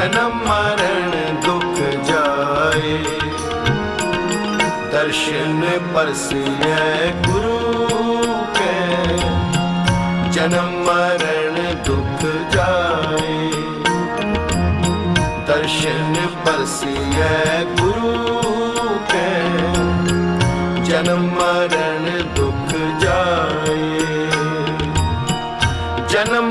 ਜਨਮ ਮਰਨ ਦੁਖ ਜਾਏ। ਦਰਸ਼ਨ ਪਰਸਿਐ ਗੁਰੂ ਕੈ। ਜਨਮ ਮਰਨ ਦੁਖ ਜਾਏ। ਦਰਸ਼ਨ ਪਰਸਿਐ ਗੁਰੂ ਕੈ। ਜਨਮ ਮਰਨ ਦੁਖ ਜਾਏ। ਜਨਮ